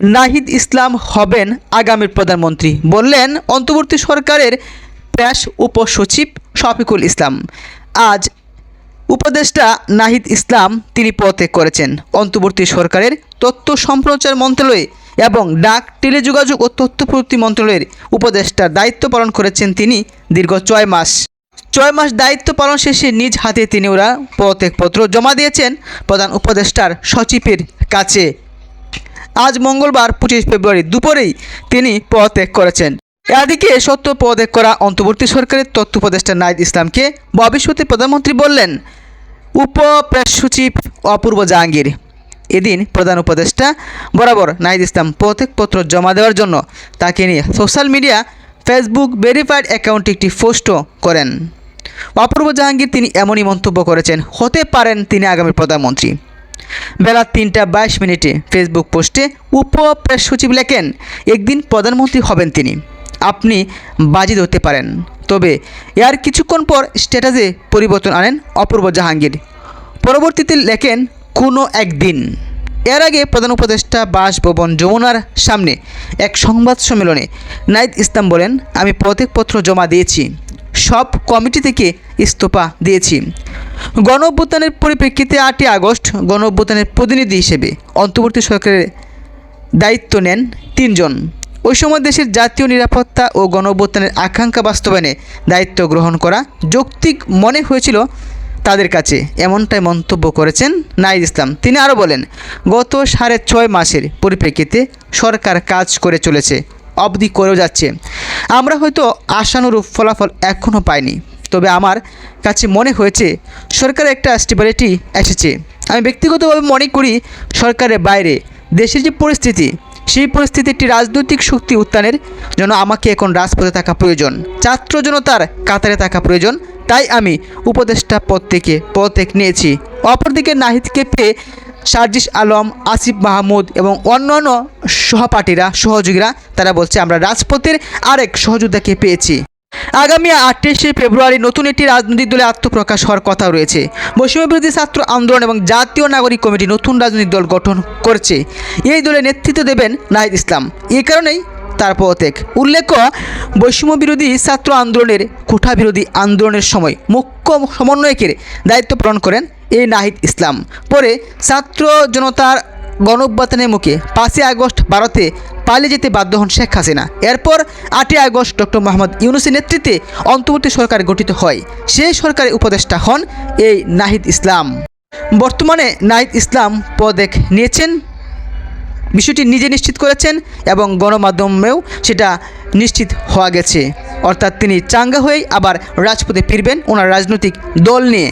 নাহিদ ইসলাম হবেন আগামীর প্রধানমন্ত্রী। বললেন, অন্তর্বর্তী সরকারের প্যাস উপসচিব শফিকুল ইসলাম। আজ উপদেষ্টা নাহিদ ইসলাম তিনি পদত্যাগ করেছেন। অন্তর্বর্তী সরকারের তথ্য সম্প্রচার মন্ত্রণালয়ে এবং ডাক টেলিযোগাযোগ ও তথ্য প্রযুক্তি মন্ত্রণালয়ের উপদেষ্টার দায়িত্ব পালন করেছেন তিনি দীর্ঘ ছয় মাস। ছয় মাস দায়িত্ব পালন শেষে নিজ হাতে তিনি ওরা পদত্যাগপত্র জমা দিয়েছেন প্রধান উপদেষ্টার সচিবের কাছে। আজ মঙ্গলবার পঁচিশ ফেব্রুয়ারি দুপুরেই তিনি পদত্যাগ করেছেন। এদিকে সত্য পদত্যাগ করা অন্তর্বর্তী সরকারের তথ্য উপদেষ্টা নাইদ ইসলামকে ভবিষ্যতে প্রধানমন্ত্রী বললেন, উপ প্রেস সচিব অপূর্ব জাহাঙ্গীর। এদিন প্রধান উপদেষ্টা বরাবর নাইদ ইসলাম পদত্যাগপত্র জমা দেওয়ার জন্য তাকে নিয়ে সোশ্যাল মিডিয়া, ফেসবুক ভেরিফাইড অ্যাকাউন্টে একটি পোস্টও করেন। অপূর্ব জাহাঙ্গীর তিনি এমনই মন্তব্য করেছেন, হতে পারেন তিনি আগামী প্রধানমন্ত্রী। বেলা তিনটা বাইশ মিনিটে ফেসবুক পোস্টে উপ প্রেস সচিব লেখেন, একদিন প্রধানমন্ত্রী হবেন তিনি। আপনি বাজি ধরতে পারেন। তবে এর কিছুক্ষণ পর স্ট্যাটাসে পরিবর্তন আনেন অপূর্ব জাহাঙ্গীর। পরবর্তীতে লেখেন, কোনো একদিন। এর আগে প্রধান উপদেষ্টা বাসভবন যমুনার সামনে এক সংবাদ সম্মেলনে নাইদ ইসলাম বলেন, আমি পদত্যাগপত্র জমা দিয়েছি। সব কমিটি থেকে ইস্তফা দিয়েছি। গণ অভ্যুত্থানের পরিপ্রেক্ষিতে আটই আগস্ট গণ অভ্যুত্থানের প্রতিনিধি হিসেবে অন্তর্বর্তী সরকারের দায়িত্ব নেন তিনজন। ওই সময় দেশের জাতীয় নিরাপত্তা ও গণ অভ্যুত্থানের আকাঙ্ক্ষা বাস্তবায়নে দায়িত্ব গ্রহণ করা যৌক্তিক মনে হয়েছিল তাদের কাছে, এমনটাই মন্তব্য করেছেন নাইদ ইসলাম। তিনি আরও বলেন, গত সাড়ে ছয় মাসের পরিপ্রেক্ষিতে সরকার কাজ করে চলেছে, অবধি করেও যাচ্ছে। আমরা হয়তো আশানুরূপ ফলাফল এখনও পাইনি। তবে আমার কাছে মনে হয়েছে সরকারের একটা স্টেবিলিটি এসেছে। আমি ব্যক্তিগতভাবে মনে করি সরকারের বাইরে দেশের যে পরিস্থিতি, সেই পরিস্থিতি একটি রাজনৈতিক শক্তি উত্থানের জন্য আমাকে এখন রাজপথে থাকা প্রয়োজন, ছাত্র জনতার কাতারে থাকা প্রয়োজন। তাই আমি উপদেষ্টা পদ থেকে পদত্যাগ নিয়েছি। অপরদিকে নাহিদকে পেয়ে সার্জিস আলম, আসিফ মাহমুদ এবং অন্যান্য সহপাঠীরা, সহযোগীরা, তারা বলছে আমরা রাজপথের আরেক সহযোদ্ধাকে পেয়েছি। আগামী আঠাশে ফেব্রুয়ারি নতুন একটি রাজনৈতিক দলে আত্মপ্রকাশ হওয়ার কথা রয়েছে। বৈষম্য বিরোধী ছাত্র আন্দোলন এবং জাতীয় নাগরিক কমিটি নতুন রাজনৈতিক দল গঠন করছে। এই দলে নেতৃত্ব দেবেন নাহিদ ইসলাম। এই কারণেই তার পদত্যাগ। উল্লেখ্য, বৈষম্য বিরোধী ছাত্র আন্দোলনের কোঠা বিরোধী আন্দোলনের সময় মুখ্য সমন্বয়কের দায়িত্ব পালন করেন এই নাহিদ ইসলাম। পরে ছাত্র জনতার গণঅভ্যুত্থানের মুখে পাঁচই আগস্ট ভারতে পালিয়ে যেতে বাধ্য হন শেখ হাসিনা। এরপর আটই আগস্ট ডক্টর মোহাম্মদ ইউনুসের নেতৃত্বে অন্তর্বর্তী সরকার গঠিত হয়। সেই সরকারের উপদেষ্টা হন এই নাহিদ ইসলাম। বর্তমানে নাহিদ ইসলাম পদেক নিয়েছেন, বিষয়টি নিজে নিশ্চিত করেছেন এবং গণমাধ্যমেও সেটা নিশ্চিত হওয়া গেছে। অর্থাৎ তিনি চাঙ্গা হয়েই আবার রাজপথে ফিরবেন ওনার রাজনৈতিক দল নিয়ে।